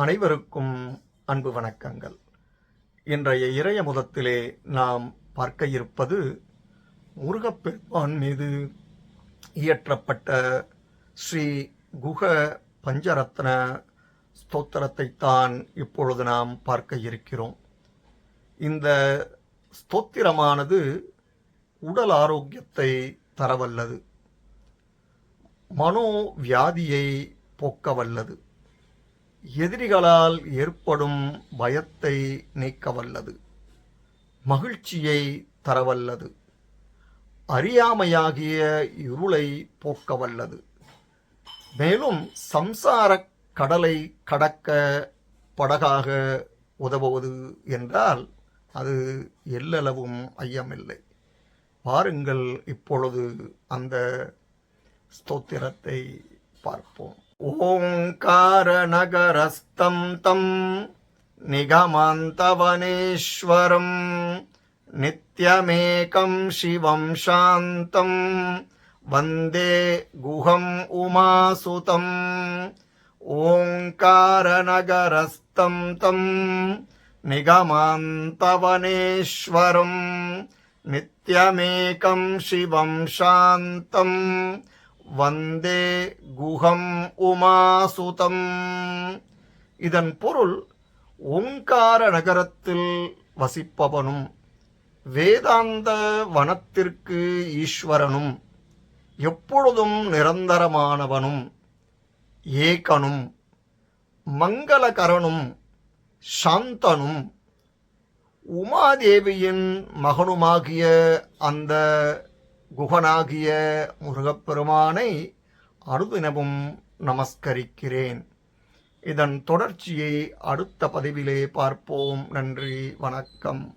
அனைவருக்கும் அன்பு வணக்கங்கள். இன்றைய இறைய முதத்திலே நாம் பார்க்க இருப்பது முருகப்பெருமான் மீது இயற்றப்பட்ட ஸ்ரீ குக பஞ்சரத்ன ஸ்தோத்திரத்தைத்தான் இப்பொழுது நாம் பார்க்க இருக்கிறோம். இந்த ஸ்தோத்திரமானது உடல் ஆரோக்கியத்தை தரவல்லது. மனோ வியாதியை போக்கவல்லது. எதிரிகளால் ஏற்படும் பயத்தை நீக்கவல்லது. மகிழ்ச்சியை தரவல்லது. அறியாமையாகிய இருளை போக்கவல்லது. மேலும் சம்சாரக் கடலை கடக்க படகாக உதவுவது என்றால் அது எல்லளவும் ஐயமில்லை. பாருங்கள் இப்பொழுது அந்த ஸ்தோத்திரத்தை பார்ப்போம். ओङ्कारनगरस्तं तं निगमान्तवनेश्वरं नित्यमेकं शिवं शान्तं वन्दे गुहम् उमासुतम् ओङ्कारनगरस्तं तं निगमान्तवनेश्वरं नित्यमेकं शिवं शान्तम् வந்தே குஹம் உமாசுதம். இதன் பொருள் ஓங்கார நகரத்தில் வசிப்பவனும் வேதாந்த வனத்திற்கு ஈஸ்வரனும் எப்பொழுதும் நிரந்தரமானவனும் ஏகனும் மங்களகரனும் சாந்தனும் உமாதேவியின் மகனுமாகிய அந்த குகனாகிய முருகப்பெருமானை அனுதினமும் நமஸ்கரிக்கிறேன். இதன் தொடர்ச்சியை அடுத்த பதிவிலே பார்ப்போம். நன்றி வணக்கம்.